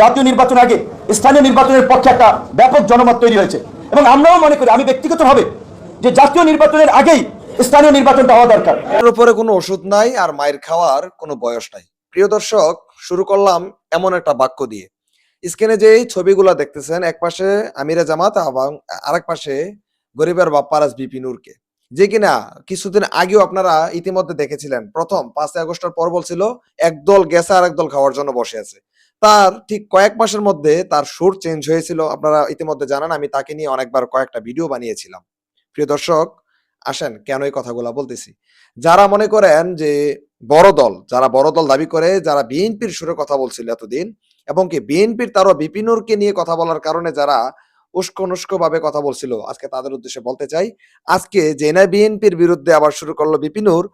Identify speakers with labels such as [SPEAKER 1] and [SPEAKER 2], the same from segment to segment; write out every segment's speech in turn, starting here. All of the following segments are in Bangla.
[SPEAKER 1] জাতীয় নির্বাচন আগে, স্থানীয় নির্বাচনের পক্ষে একটা ব্যাপক জনমত তৈরি হয়েছে। এবং আমরাও মনে করি, আমি ব্যক্তিগতভাবে, যে জাতীয় নির্বাচনের আগেই স্থানীয় নির্বাচনটা হওয়া দরকার।
[SPEAKER 2] এর উপরে কোনো ওষুধ নাই আর মায়ের খাওয়ার কোনো বয়স নাই। প্রিয় দর্শক, শুরু করলাম এমন একটা বাক্য দিয়ে। স্ক্রিনে যে ছবিগুলো দেখতেছেন এক পাশে আমিরে জামাত এবং আরেক পাশে গরিবের বাপ্পারাজ বিপি নূরকে। যে কিনা কিছুদিন আগেও আপনারা ইতিমধ্যে দেখেছিলেন, প্রথম পাঁচই আগস্টের পর বলছিল, একদল গেছে আর একদল খাওয়ার জন্য বসে আছে। তার ঠিক কয়েক মাসের মধ্যে তার সুর চেঞ্জ হয়েছিল, আপনারা ইতিমধ্যে জানান, আমি তাকে নিয়ে অনেকবার কয়েকটা ভিডিও বানিয়েছিলাম। প্রিয় দর্শক, আসেন কেন এই কথাগুলো বলতেছি। যারা মনে করেন যে বড় দল, যারা বড় দল দাবি করে, যারা বিএনপির সুরে কথা বলছিল এতদিন, এবং কি বিএনপির তারও বিপিনুরকে নিয়ে কথা বলার কারণে যারা উস্কো নুস্কো ভাবে কথা বলছিল। আজকে তাদের উদ্দেশ্যে বলতে চাই, আজকে জেনা বিএনপির বিরুদ্ধে আবার শুরু করল বিপিনুর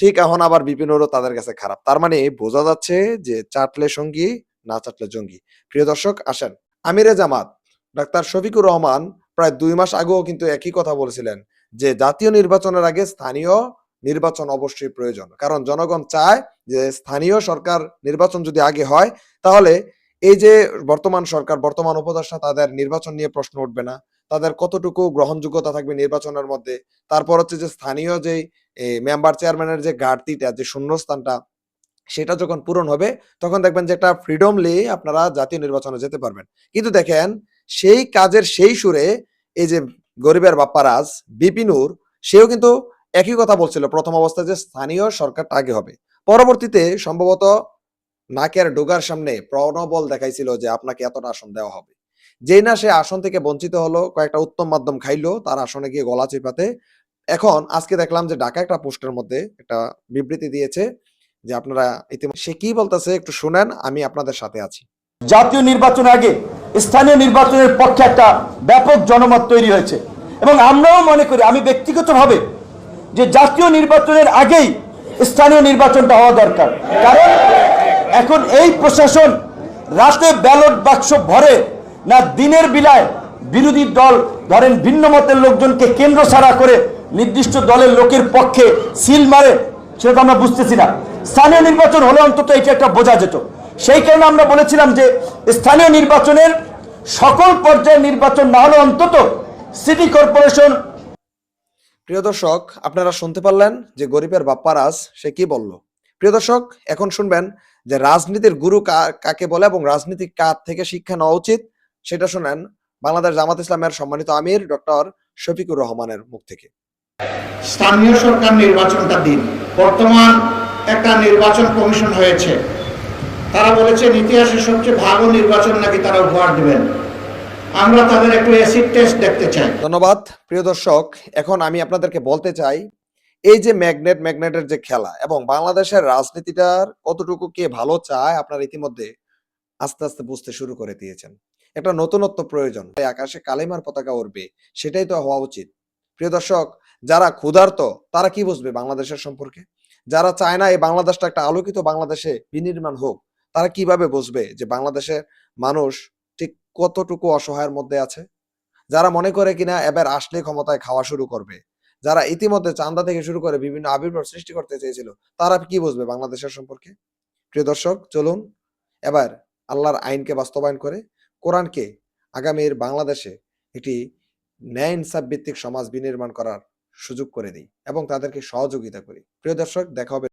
[SPEAKER 2] ঠিক এখন আবার বিপিনুরও তাদের কাছে খারাপ। তার মানে বোঝা যাচ্ছে যে চাটলে সঙ্গী, না চাটলে জঙ্গি। প্রিয় দর্শক, আসেন। আমিরে জামাত, ডাক্তার শফিকুর রহমান প্রায় দুই মাস আগেও কিন্তু একই কথা বলেছিলেন যে জাতীয় নির্বাচনের আগে স্থানীয় নির্বাচন অবশ্যই প্রয়োজন। কারণ জনগণ চায় যে স্থানীয় সরকার নির্বাচন যদি আগে হয়, তাহলে এই যে বর্তমান সরকার, বর্তমান উপদেষ্টা তাদের নির্বাচন নিয়ে প্রশ্ন উঠবে না। তাদের কতটুকু গ্রহণযোগ্যতা থাকবে নির্বাচনের মধ্যে? তারপর হচ্ছে যে স্থানীয় যে মেম্বার চেয়ারম্যানের যে ঘাটতিটা, যে শূন্যস্থানটা, সেটা যখন পূরণ হবে, তখন দেখবেন যে একটা ফ্রিডমলি আপনারা জাতীয় নির্বাচনে যেতে পারবেন। কিন্তু দেখেন, সেই কাজের সেই সুরে এই যে গরিবের বাপ্পারাজ বিপিনুর সেও কিন্তু একই কথা বলছিল। প্রথম অবস্থায় যে স্থানীয় সরকারটা আগে হবে। পরবর্তীতে সম্ভবত নাকের ডোগার সামনে প্রণবল দেখাইছিল যে আপনাকে এতটা আসন দেওয়া হবে। যেই না সে আসন থেকে বঞ্চিত হলো, কয়েকটা উত্তম মাধ্যম খাইলো, তার আসনে গিয়ে গলা চেপাতে। এখন আজকে দেখলাম যে ঢাকা একটা পোস্টের মধ্যে একটা বিবৃতি দিয়েছে যে আপনারা ইতিমধ্যে সে কি বলতেছে একটু শুনেন, আমি আপনাদের সাথে আছি।
[SPEAKER 1] জাতীয় নির্বাচন আগে স্থানীয় নির্বাচনের পক্ষে একটা ব্যাপক জনমত তৈরি হয়েছে। এবং আমরাও মনে করি, আমি ব্যক্তিগতভাবে যে জাতীয় নির্বাচনের আগেই স্থানীয় নির্বাচনটা হওয়া দরকার। কারণ এখন এই প্রশাসন রাতে ব্যালট বাক্স ভরে না দিনের বিলায় বিরোধী দল, ধরেন ভিন্ন মতের লোকজনকে কেন্দ্র ছাড়া করে নির্দিষ্ট দলের লোকের পক্ষে সিল মারে, সেটা আমরা বুঝতেছি না। স্থানীয় নির্বাচন হলে অন্তত এটা একটা বোঝা যেত। সেই কারণে আমরা বলেছিলাম যে স্থানীয় নির্বাচনের সকল পর্যায়ে নির্বাচন না হলে অন্তত সিটি কর্পোরেশন
[SPEAKER 2] প্রিয় দর্শক, আপনারা শুনতে পারলেন যে গরিবের বাপ্পারাজ সে কি বলল। প্রিয় দর্শক এখন শুনবেন যে রাজনীতির গুরু কাকে বলে এবং রাজনীতি কার থেকে শিক্ষা নেওয়া উচিত সেটা শুনেন বাংলাদেশ জামাত ইসলামের সম্মানিত আমির ডক্টর শফিকুর রহমানের মুখ থেকে।
[SPEAKER 3] স্থানীয় সরকার নির্বাচনটা দিন। বর্তমান একটা নির্বাচন কমিশন হয়েছে। তারা বলেছেন ইতিহাসের সবচেয়ে ভালো নির্বাচন নাকি তারা উপহার দিবেন। আমরা তাদের একটু অ্যাসিড টেস্ট দেখতে চাই।
[SPEAKER 2] ধন্যবাদ। প্রিয় দর্শক এখন আমি আপনাদেরকে বলতে চাই এই যে ম্যাগনেট, ম্যাগনেটের যে খেলা এবং বাংলাদেশের রাজনীতিটার কতটুকু কে ভালো চায় আপনারা ইতিমধ্যে আস্তে আস্তে বুঝতে শুরু করে দিয়েছেন। একটা নতুনত্ব প্রয়োজন। আকাশে কালিমার পতাকা উঠবে সেটাই তো হওয়া উচিত। প্রিয় দর্শক, যারা ক্ষুধার্ত, তারা কি বুঝবে বাংলাদেশের সম্পর্কে? যারা চায় না এই বাংলাদেশটা একটা আলোকিত বাংলাদেশে বিনির্মাণ হোক, তারা কীভাবে বুঝবে যে বাংলাদেশের মানুষ ঠিক কতটুকু অসহায়ের মধ্যে আছে? যারা মনে করে কিনা এবার আসলে ক্ষমতায় খাওয়া শুরু করবে যারা ইতিমধ্যে চান্দা থেকে শুরু করে বিভিন্ন আবির্ভাব সৃষ্টি করতে চেয়েছিল, তারা কি বুঝবে বাংলাদেশের সম্পর্কে? প্রিয় দর্শক, চলুন এবার আল্লাহর আইনকে বাস্তবায়ন করে কোরআনকে আগামীর বাংলাদেশে একটি ন্যায় ইনসাফ ভিত্তিক সমাজ বিনির্মাণ করার সুযোগ করে দিই এবং তাদেরকে সহযোগিতা করি। প্রিয় দর্শক, দেখা হবে